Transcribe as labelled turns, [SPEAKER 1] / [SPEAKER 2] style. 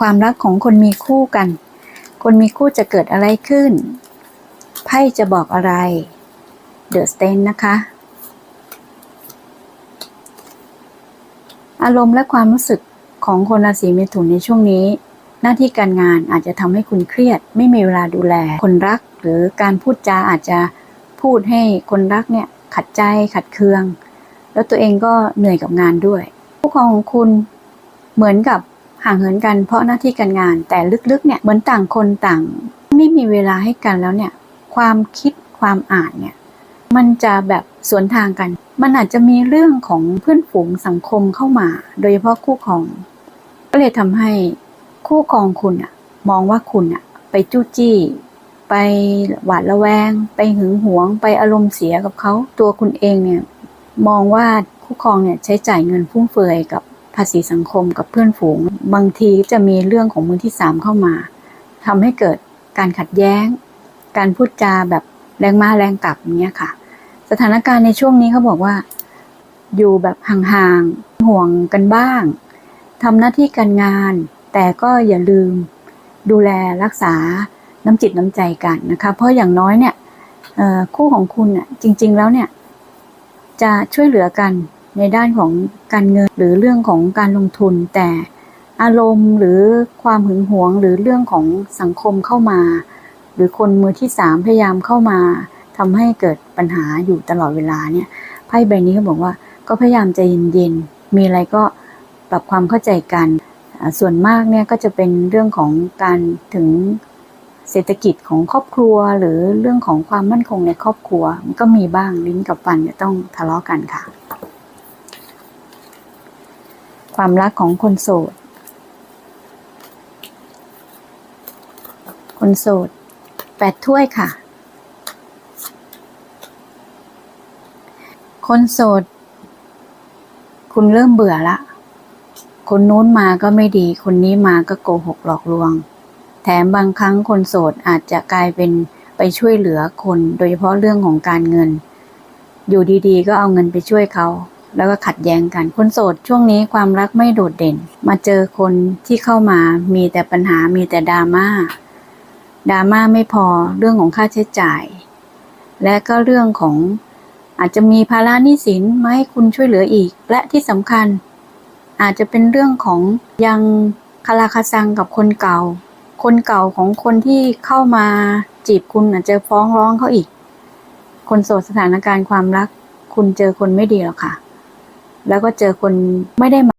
[SPEAKER 1] ความรักของคนมีคู่กัน คนมีคู่จะเกิดอะไรขึ้น ไพ่จะบอกอะไร เดอะสเตนนะคะ อารมณ์และความรู้สึกของคนราศีเมถุนในช่วงนี้ หน้าที่การงานอาจจะทำให้คุณเครียด ไม่มีเวลาดูแล คนรัก หรือการพูดจาอาจจะพูดให้คนรักเนี่ยขัดใจขัดเคือง แล้วตัวเองก็เหนื่อยกับงานด้วย ผู้ครองของคุณเหมือนกับ ห่างเหินกันเพราะหน้าที่การงาน แต่ลึกๆเนี่ยเหมือนต่างคนต่าง ไม่มีเวลาให้กันแล้วเนี่ย ความคิดความอ่านเนี่ยมันจะแบบสวนทางกัน มันอาจจะมีเรื่องของเพื่อนฝูงสังคมเข้ามา โดยเฉพาะคู่ครอง ก็เลยทำให้คู่ครองคุณอะมองว่าคุณอะไปจู้จี้ ไปหวาดระแวง ไปหึงหวง ไปอารมณ์เสียกับเขา ตัวคุณเองเนี่ยมองว่าคู่ครองเนี่ยใช้จ่ายเงินฟุ่มเฟือยกับ ภาษีสังคมกับเพื่อนฝูง บางทีจะมีเรื่องของมือที่สามเข้ามาทำให้เกิดการขัดแย้ง การพูดจาแบบแรงมาแรงกลับเงี้ยค่ะ สถานการณ์ในช่วงนี้เขาบอกว่า อยู่แบบห่างๆห่วงกันบ้างทำหน้าที่การงาน แต่ก็อย่าลืมดูแลรักษาน้ำจิตน้ำใจกันนะคะ เพราะอย่างน้อยเนี่ยคู่ของคุณน่ะจริง ๆ แล้วเนี่ย จะช่วยเหลือกัน ในด้านของการเงินหรือเรื่องของการลงทุน แต่อารมณ์หรือความหึงหวงหรือเรื่องของสังคมเข้ามา หรือคนมือที่สามพยายามเข้ามาทำให้เกิดปัญหาอยู่ตลอดเวลาเนี่ยไพ่ใบนี้เขาบอกว่าก็พยายามใจเย็นๆมีอะไรก็ปรับความเข้าใจกัน ส่วนมากเนี่ยก็จะเป็นเรื่องของการถึงเศรษฐกิจของครอบครัวหรือเรื่องของความมั่นคงในครอบครัว มันก็มีบ้างลิ้นกับฟันจะต้องทะเลาะกันค่ะ ความรักของคนโสด คนโสดแปดถ้วยค่ะ คนโสด คุณเริ่มเบื่อละ คนนู้นมาก็ไม่ดี คนนี้มาก็โกหกหลอกลวง แถมบางครั้งคนโสดอาจจะกลายเป็นไปช่วยเหลือคน โดยเฉพาะเรื่องของการเงิน อยู่ดีๆ ก็เอาเงินไปช่วยเขา แล้วก็ขัดแย้งกัน คนโสดช่วงนี้ความรักไม่โดดเด่น มาเจอคนที่เข้ามามีแต่ปัญหามีแต่ดราม่าดราม่าไม่พอเรื่องของค่าใช้จ่าย และก็เรื่องของอาจจะมีภาระหนี้สินมาให้คุณช่วยเหลืออีก และที่สำคัญ อาจจะเป็นเรื่องของยังคาราคาซังกับคนเก่า คนเก่าของคนที่เข้ามาจีบคุณอาจจะฟ้องร้องเขาอีก คนโสดสถานการณ์ความรัก คุณเจอคนไม่ดีหรอกค่ะ แล้วก็เจอคนไม่ได้มา